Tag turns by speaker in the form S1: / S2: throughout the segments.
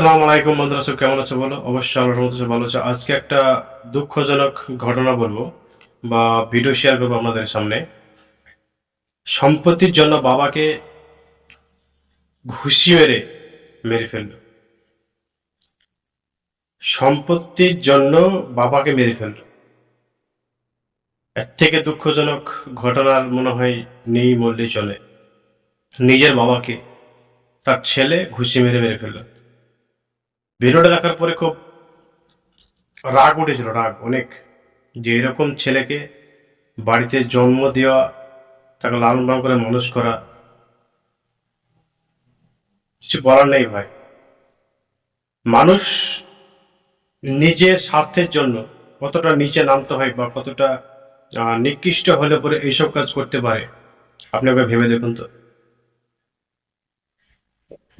S1: সালাম আলাইকুম বন্ধুরা সব কেমন আছো বলো? অবশ্যই আল্লাহর মতো ভালো আছো। আজকে একটা দুঃখজনক ঘটনা বলব বা ভিডিও শেয়ার করব আপনাদের সামনে। সম্পত্তির জন্য বাবাকে ঘুষি মেরে মেরে ফেলল। সম্পত্তির জন্য বাবাকে মেরে ফেলল। এর থেকে দুঃখজনক ঘটনার মনে হয় নেই, বললেই চলে। নিজের বাবাকে, তার ছেলে ঘুষি মেরে মেরে ফেলল। ভিডিওটা দেখার পরে খুব রাগ উঠেছিল, রাগ অনেক। যে এরকম ছেলেকে বাড়িতে জন্ম দেওয়া, তাকে লালন পালন করে মানুষ করা, কিছু বলার নেই ভাই। মানুষ নিজের স্বার্থের জন্য কতটা নিচে নামতে হয় বা কতটা নিকৃষ্ট হলে পরে এইসব কাজ করতে পারে, আপনি একবার ভেবে দেখুন তো।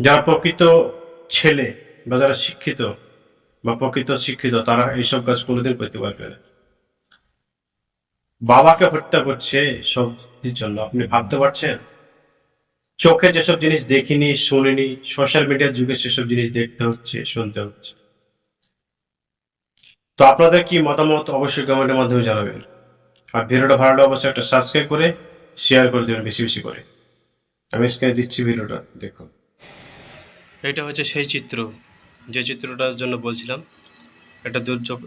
S1: যারা প্রকৃত ছেলে বা যারা শিক্ষিত বা প্রকৃত শিক্ষিত, তারা এইসব কাজ কোনোদিন করতে পারবে না। বাবাকে হত্যা করছে সবজির জন্য। আপনি ভাবতে পারছেন? চোখে যেসব জিনিস দেখিনি, শুনিনি সোশ্যাল মিডিয়ার যুগে সেসব জিনিস দেখতে হচ্ছে, শুনতে হচ্ছে। তো আপনাদের কি মতামত অবশ্যই কমেন্টের মাধ্যমে জানাবেন। আর ভিডিওটা ভালো লাগলে অবশ্যই একটা সাবস্ক্রাইব করে শেয়ার করে দেবেন বেশি বেশি করে। আমি স্ক্রিনে দিচ্ছি ভিডিওটা, দেখুন। এটা হচ্ছে সেই চিত্র। যে চিত্রটার জন্য বলছিলাম, একটা দুর্যোগ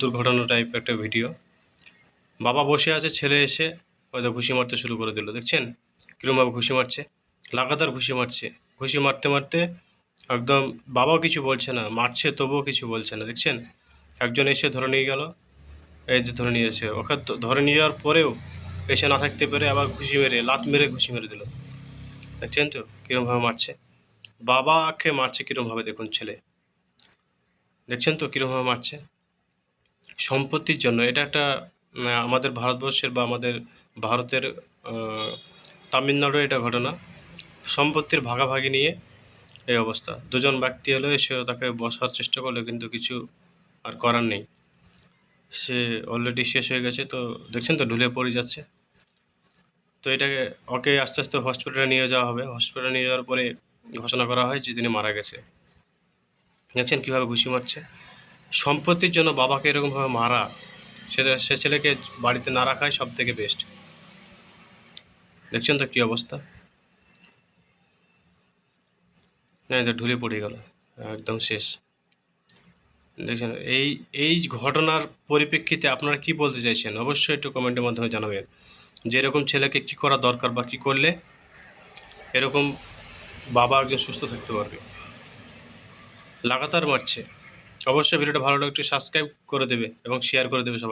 S1: দুর্ঘটনা টাইপ একটা ভিডিও বাবা বসে আছে, ছেলে এসে হয়তো ঘুষি মারতে শুরু করে দিল, দেখছেন? কীরকমভাবে ঘুষি মারছে? লাগাতার ঘুষি মারছে। ঘুষি মারতে মারতে একদম বাবাও কিছু বলছে না, মারছে তবুও কিছু বলছে না, দেখছেন? একজন এসে ধরে নিয়ে গেল, এই যে ধরে নিয়ে এসে ওকে ধরে নিয়ে যাওয়ার পরেও এসে না থাকতে পেরে আবার ঘুষি মেরে, লাত মেরে ঘুষি মেরে দিল। দেখছেন তো? কীরকমভাবে মারছে? বাবাকে মারছে কীরকমভাবে দেখুন ছেলে। দেখছেন তো কীরকমভাবে মারছে? সম্পত্তির জন্য। এটা একটা আমাদের ভারতবর্ষের বা আমাদের ভারতের তামিলনাড়ুর এটা ঘটনা। সম্পত্তির ভাগাভাগি নিয়ে এই অবস্থা। দুজন ব্যক্তি এলো, এসে তাকে বসার চেষ্টা করল, কিন্তু কিছু আর করার নেই। সে অলরেডি শেষ হয়ে গেছে, তো দেখছেন তো ঢুলে পড়ে যাচ্ছে। তো এটাকে, ওকে আস্তে আস্তে হসপিটালে নিয়ে যাওয়া হবে। হসপিটালে নিয়ে যাওয়ার পরে ঘোষণা করা হয় যে তিনি মারা গেছে। দেখছেন কীভাবে ঘুষি মারছে? সম্পত্তির জন্য বাবাকে এরকমভাবে মারা সেটা সে ছেলেকে বাড়িতে না রাখাই সব থেকে বেস্ট দেখছেন তো কী অবস্থা? হ্যাঁ তো ঢুলে পড়ে গেল, একদম শেষ। দেখছেন, এই এই ঘটনার পরিপ্রেক্ষিতে আপনারা কি বলতে চাইছেন? অবশ্যই একটু কমেন্টের মাধ্যমে জানাবেন যে এরকম ছেলেকে কী করা দরকার বা কী করলে এরকম বাবা একজন সুস্থ থাকতে পারবে। লাগাতার বাড়ছে। অবশ্যই ভিডিওটা ভালো লাগলে একটু সাবস্ক্রাইব করে দেবে এবং শেয়ার করে দেবে সবাই।